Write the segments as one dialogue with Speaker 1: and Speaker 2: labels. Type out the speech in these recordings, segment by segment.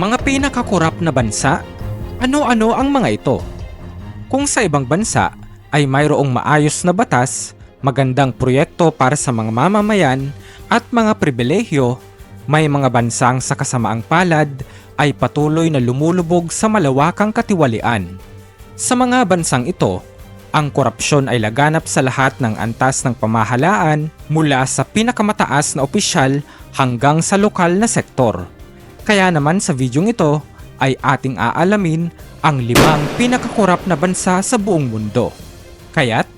Speaker 1: Mga pinakakurap na bansa? Ano-ano ang mga ito? Kung sa ibang bansa ay mayroong maayos na batas, magandang proyekto para sa mga mamamayan at mga pribilehyo, may mga bansang sa kasamaang palad ay patuloy na lumulubog sa malawakang katiwalian. Sa mga bansang ito, ang korupsyon ay laganap sa lahat ng antas ng pamahalaan mula sa pinakamataas na opisyal hanggang sa lokal na sektor. Kaya naman sa videong ito ay ating aalamin ang limang pinakakurap na bansa sa buong mundo. Kaya't,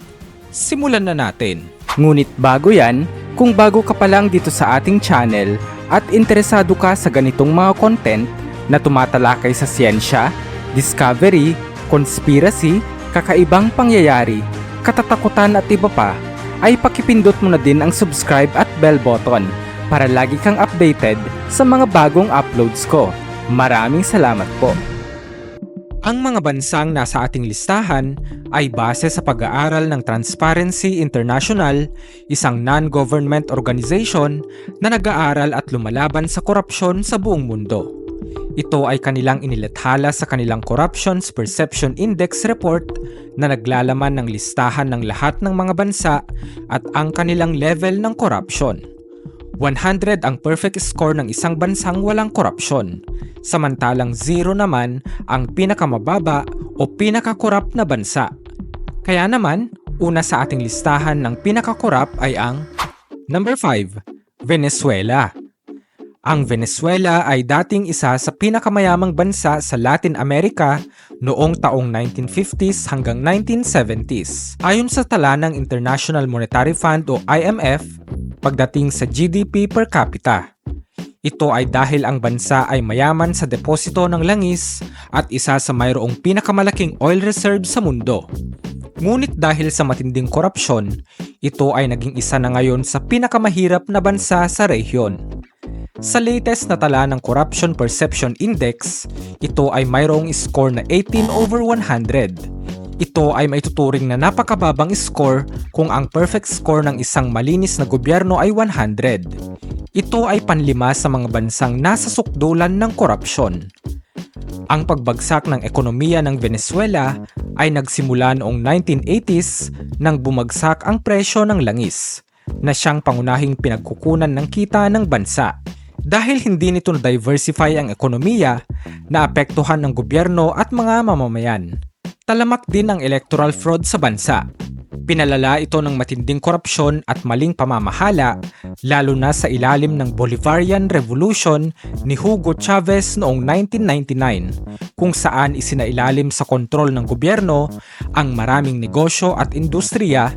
Speaker 1: simulan na natin. Ngunit bago yan, kung bago ka pa lang dito sa ating channel at interesado ka sa ganitong mga content na tumatalakay sa siyensya, discovery, conspiracy, kakaibang pangyayari, katatakutan at iba pa, ay pakipindot mo na din ang subscribe at bell button para lagi kang updated sa mga bagong uploads ko. Maraming salamat po. Ang mga bansang nasa ating listahan ay base sa pag-aaral ng Transparency International, isang non-government organization na nag-aaral at lumalaban sa korupsyon sa buong mundo. Ito ay kanilang inilathala sa kanilang Corruptions Perception Index report na naglalaman ng listahan ng lahat ng mga bansa at ang kanilang level ng corruption. 100 ang perfect score ng isang bansang walang korupsyon, samantalang 0 naman ang pinakamababa o pinakakorap na bansa. Kaya naman, una sa ating listahan ng pinakakorap ay ang Number 5, Venezuela. Ang Venezuela ay dating isa sa pinakamayamang bansa sa Latin America noong taong 1950s hanggang 1970s. Ayon sa tala ng International Monetary Fund o IMF, pagdating sa GDP per capita. Ito ay dahil ang bansa ay mayaman sa deposito ng langis at isa sa mayroong pinakamalaking oil reserve sa mundo. Ngunit dahil sa matinding korupsyon, ito ay naging isa na ngayon sa pinakamahirap na bansa sa rehiyon. Sa latest na tala ng Corruption Perception Index, ito ay mayroong score na 18 over 100. Ito ay maituturing na napakababang score kung ang perfect score ng isang malinis na gobyerno ay 100. Ito ay panlima sa mga bansang nasa sukdulan ng korupsyon. Ang pagbagsak ng ekonomiya ng Venezuela ay nagsimula noong 1980s nang bumagsak ang presyo ng langis, na siyang pangunahing pinagkukunan ng kita ng bansa dahil hindi nito na-diversify ang ekonomiya, naapektuhan ng gobyerno at mga mamamayan. Talamak din ang electoral fraud sa bansa. Pinalala ito ng matinding korupsyon at maling pamamahala, lalo na sa ilalim ng Bolivarian Revolution ni Hugo Chavez noong 1999, kung saan isinailalim sa kontrol ng gobyerno ang maraming negosyo at industriya,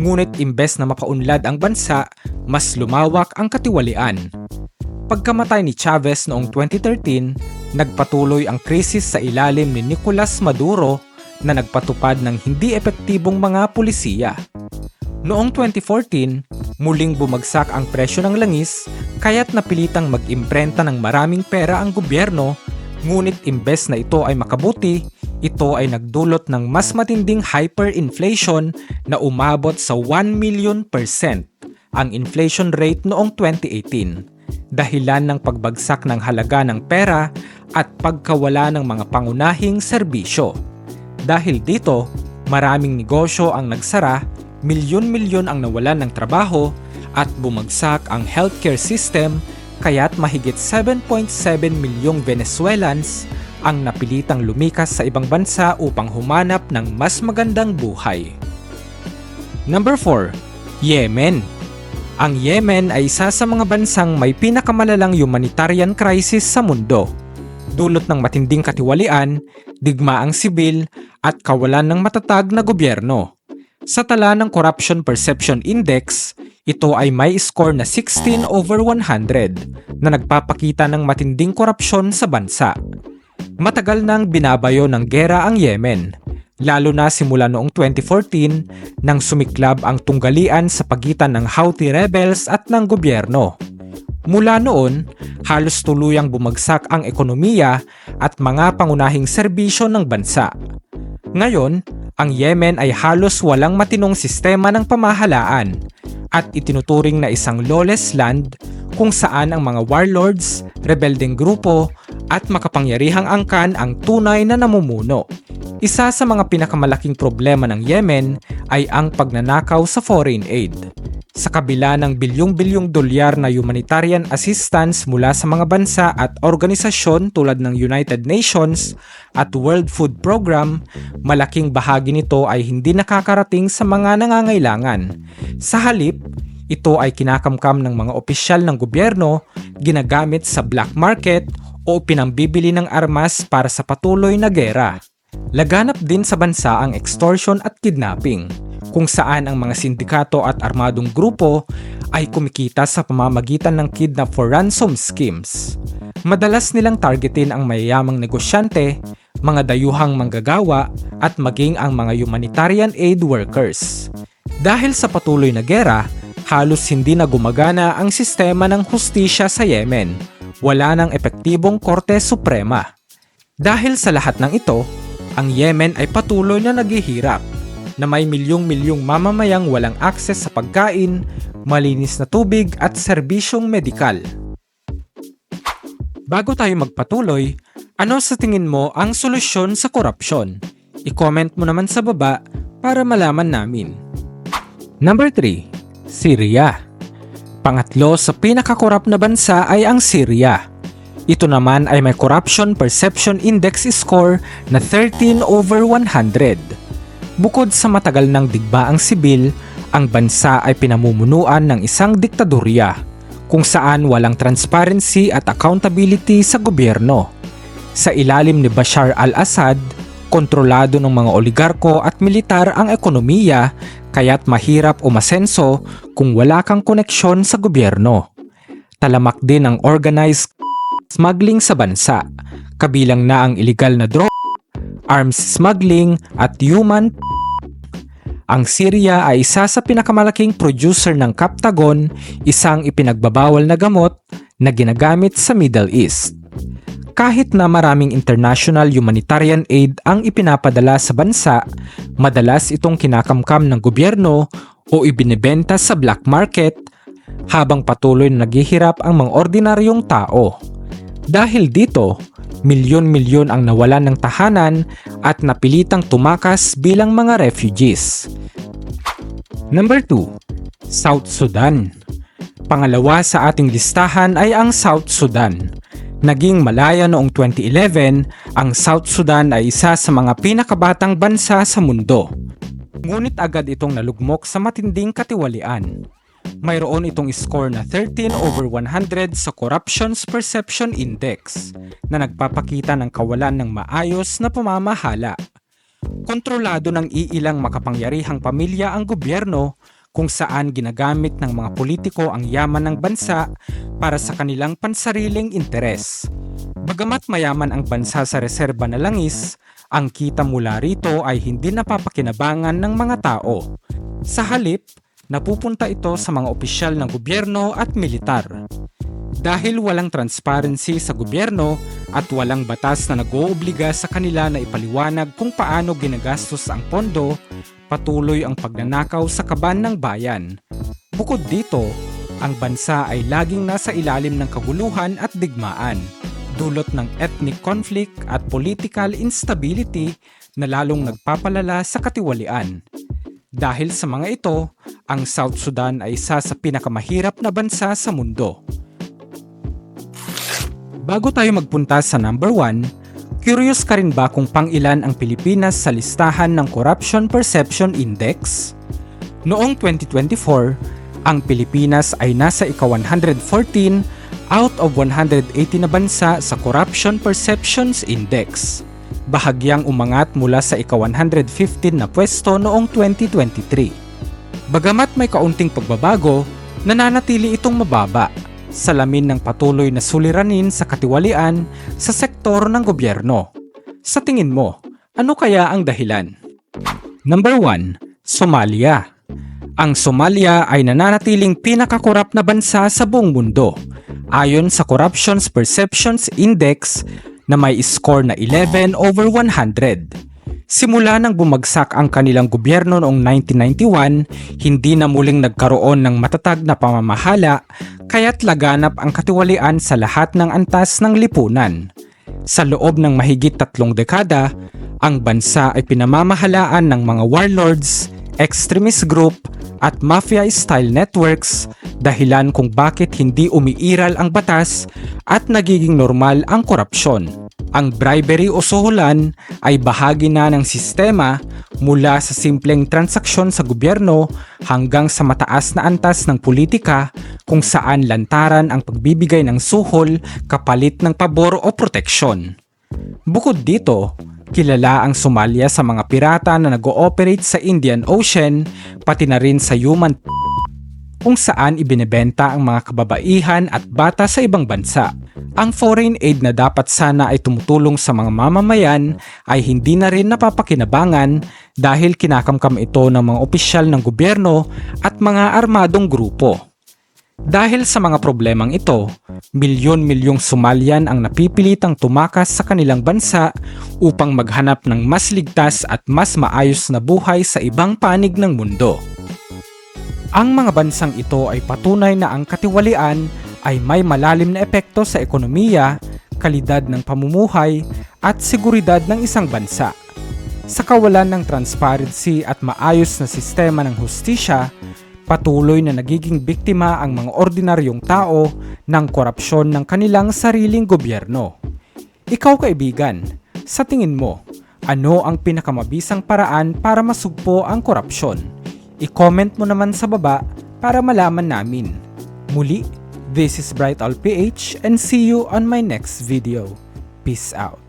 Speaker 1: ngunit imbes na mapaunlad ang bansa, mas lumawak ang katiwalian. Pagkamatay ni Chavez noong 2013, nagpatuloy ang krisis sa ilalim ni Nicolas Maduro na nagpatupad ng hindi epektibong mga pulisiya. Noong 2014, muling bumagsak ang presyo ng langis kaya't napilitang mag-imprenta ng maraming pera ang gobyerno ngunit imbes na ito ay makabuti, ito ay nagdulot ng mas matinding hyperinflation na umabot sa 1 million percent ang inflation rate noong 2018 dahilan ng pagbagsak ng halaga ng pera at pagkawala ng mga pangunahing serbisyo. Dahil dito, maraming negosyo ang nagsara, milyon-milyon ang nawalan ng trabaho, at bumagsak ang healthcare system kaya't mahigit 7.7 milyong Venezuelans ang napilitang lumikas sa ibang bansa upang humanap ng mas magandang buhay. Number 4. Yemen ang Yemen ay isa sa mga bansang may pinakamalalang humanitarian crisis sa mundo. Dulot ng matinding katiwalian, digmaang sibil at kawalan ng matatag na gobyerno. Sa tala ng Corruption Perception Index, ito ay may score na 16 over 100 na nagpapakita ng matinding korupsyon sa bansa. Matagal nang binabayo ng gera ang Yemen lalo na simula noong 2014 nang sumiklab ang tunggalian sa pagitan ng Houthi rebels at ng gobyerno. Mula noon, halos tuluyang bumagsak ang ekonomiya at mga pangunahing serbisyo ng bansa. Ngayon, ang Yemen ay halos walang matinong sistema ng pamahalaan at itinuturing na isang lawless land kung saan ang mga warlords, rebelding grupo at makapangyarihang angkan ang tunay na namumuno. Isa sa mga pinakamalaking problema ng Yemen ay ang pagnanakaw sa foreign aid. Sa kabila ng bilyong-bilyong dolyar na humanitarian assistance mula sa mga bansa at organisasyon tulad ng United Nations at World Food Program, malaking bahagi nito ay hindi nakakarating sa mga nangangailangan. Sa halip, ito ay kinakamkam ng mga opisyal ng gobyerno, ginagamit sa black market o pinambibili ng armas para sa patuloy na gera. Laganap din sa bansa ang extortion at kidnapping, kung saan ang mga sindikato at armadong grupo ay kumikita sa pamamagitan ng kidnap for ransom schemes. Madalas nilang targetin ang mayayamang negosyante, mga dayuhang manggagawa at maging ang mga humanitarian aid workers. Dahil sa patuloy na gera, halos hindi na gumagana ang sistema ng hustisya sa Yemen. Wala ng epektibong Korte Suprema. Dahil sa lahat ng ito, ang Yemen ay patuloy na naghihirap na may milyong-milyong mamamayang walang akses sa pagkain, malinis na tubig at serbisyong medikal. Bago tayo magpatuloy, ano sa tingin mo ang solusyon sa korupsyon? I-comment mo naman sa baba para malaman namin. Number 3. Syria Pangatlo sa pinakakorap na bansa ay ang Syria. Ito naman ay may Corruption Perception Index score na 13 over 100. Bukod sa matagal ng digbaang sibil, ang bansa ay pinamumunuan ng isang diktadorya kung saan walang transparency at accountability sa gobyerno. Sa ilalim ni Bashar al-Assad, kontrolado ng mga oligarko at militar ang ekonomiya kaya't mahirap umasenso kung wala kang koneksyon sa gobyerno. Talamak din ang organized smuggling sa bansa, kabilang na ang illegal na droga, arms smuggling at human ang Syria ay isa sa pinakamalaking producer ng Captagon, isang ipinagbabawal na gamot na ginagamit sa Middle East. Kahit na maraming international humanitarian aid ang ipinapadala sa bansa, madalas itong kinakamkam ng gobyerno o ibinebenta sa black market habang patuloy na naghihirap ang mga ordinaryong tao. Dahil dito, milyon-milyon ang nawalan ng tahanan at napilitang tumakas bilang mga refugees. Number 2. South Sudan Pangalawa sa ating listahan ay ang South Sudan. Naging malaya noong 2011, ang South Sudan ay isa sa mga pinakabatang bansa sa mundo. Ngunit agad itong nalugmok sa matinding katiwalian. Mayroon itong score na 13 over 100 sa Corruption's Perception Index na nagpapakita ng kawalan ng maayos na pamamahala. Kontrolado ng iilang makapangyarihang pamilya ang gobyerno kung saan ginagamit ng mga politiko ang yaman ng bansa para sa kanilang pansariling interes. Bagamat mayaman ang bansa sa reserba na langis, ang kita mula rito ay hindi napapakinabangan ng mga tao. Sa halip, napupunta ito sa mga opisyal ng gobyerno at militar. Dahil walang transparency sa gobyerno at walang batas na nag-oobliga sa kanila na ipaliwanag kung paano ginagastos ang pondo, patuloy ang pagnanakaw sa kaban ng bayan. Bukod dito, ang bansa ay laging nasa ilalim ng kaguluhan at digmaan, dulot ng ethnic conflict at political instability na lalong nagpapalala sa katiwalian. Dahil sa mga ito, ang South Sudan ay isa sa pinakamahirap na bansa sa mundo. Bago tayo magpunta sa number 1, curious ka rin ba kung pangilan ang Pilipinas sa listahan ng Corruption Perception Index? Noong 2024, ang Pilipinas ay nasa ika-114 out of 180 na bansa sa Corruption Perceptions Index. Bahagyang umangat mula sa ika-115 na pwesto noong 2023. Bagamat may kaunting pagbabago, nananatili itong mababa salamin ng patuloy na suliranin sa katiwalian sa sektor ng gobyerno. Sa tingin mo, ano kaya ang dahilan? Number 1. Somalia Ang Somalia ay nananatiling pinakakorap na bansa sa buong mundo ayon sa Corruption's Perceptions Index na may score na 11 over 100. Simula nang bumagsak ang kanilang gobyerno noong 1991, hindi na muling nagkaroon ng matatag na pamamahala kaya't laganap ang katiwalian sa lahat ng antas ng lipunan. Sa loob ng mahigit tatlong dekada, ang bansa ay pinamamahalaan ng mga warlords, extremist group, at mafia-style networks dahilan kung bakit hindi umiiral ang batas at nagiging normal ang korupsyon. Ang bribery o suhulan ay bahagi na ng sistema mula sa simpleng transaksyon sa gobyerno hanggang sa mataas na antas ng politika kung saan lantaran ang pagbibigay ng suhol kapalit ng pabor o proteksyon. Bukod dito, kilala ang Somalia sa mga pirata na nag-ooperate sa Indian Ocean pati na rin sa human kung saan ibinebenta ang mga kababaihan at bata sa ibang bansa. Ang foreign aid na dapat sana ay tumutulong sa mga mamamayan ay hindi na rin napapakinabangan dahil kinakamkam ito ng mga opisyal ng gobyerno at mga armadong grupo. Dahil sa mga problemang ito, milyon-milyong Somalian ang napipilitang tumakas sa kanilang bansa upang maghanap ng mas ligtas at mas maayos na buhay sa ibang panig ng mundo. Ang mga bansang ito ay patunay na ang katiwalian ay may malalim na epekto sa ekonomiya, kalidad ng pamumuhay at seguridad ng isang bansa. Sa kawalan ng transparency at maayos na sistema ng hustisya, patuloy na nagiging biktima ang mga ordinaryong tao ng korupsyon ng kanilang sariling gobyerno. Ikaw kaibigan, sa tingin mo, ano ang pinakamabisang paraan para masugpo ang korupsyon? I-comment mo naman sa baba para malaman namin. Muli, this is Bright PH and see you on my next video. Peace out.